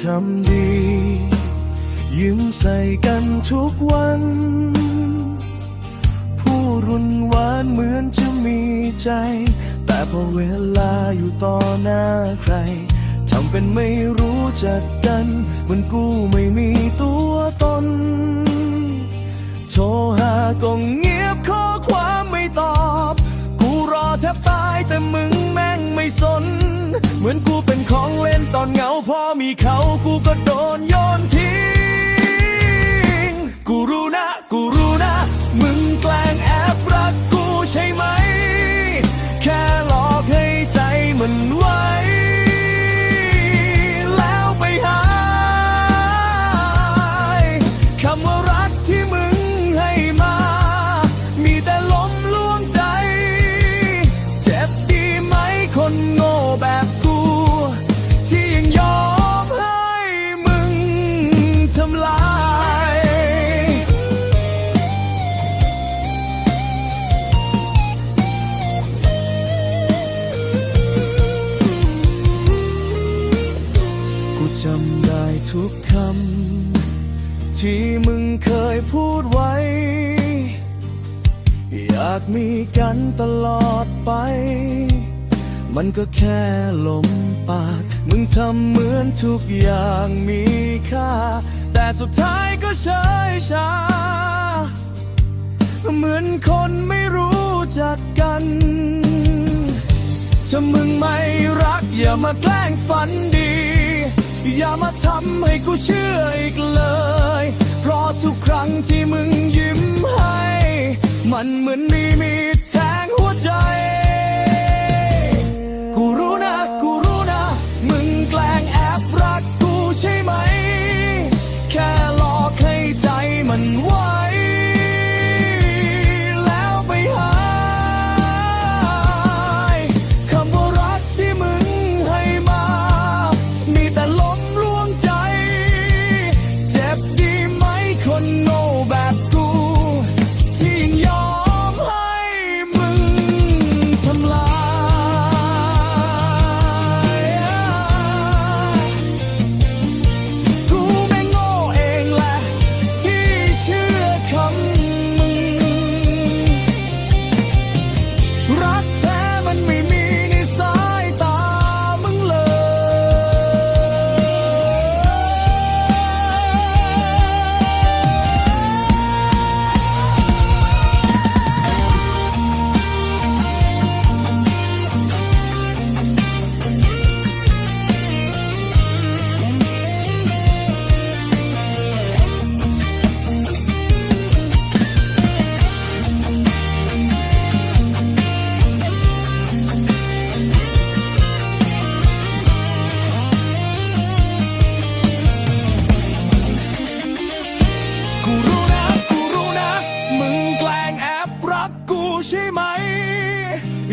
ทำดี ยิ้มใส่กันทุกวัน ผู้รุนหวานเหมือนจะมีใจ แต่พอเวลาอยู่ต่อหน้าใครทำเป็นไม่รู้จักกันเหมันกูไม่มีตัวตน โทรหาก็เงียบข้อความไม่ตอบ กูรอแทบตายแต่มึงแม่งไม่สน เหมือนกูเป็นของเล่นตอนเหงาพอมีเขากูก็โดนำลายกูจำได้ทุกคำที่มึงเคยพูดไว้ อยากมีกันตลอดไป มันก็แค่ลมปาก มึงทำเหมือนทุกอย่างมีค่า แต่สุดท้ายก็เฉยชา เหมือนคนไม่รู้จักกัน ถ้ามึงไม่รักอย่ามาแกล้งฝันดี อย่ามาทำให้กูเชื่ออีกเลย เพราะทุกครั้งที่มึงยิ้มให้ มันเหมือนมี ใจ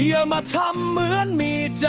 อย่ามาทำเหมือนมีใจ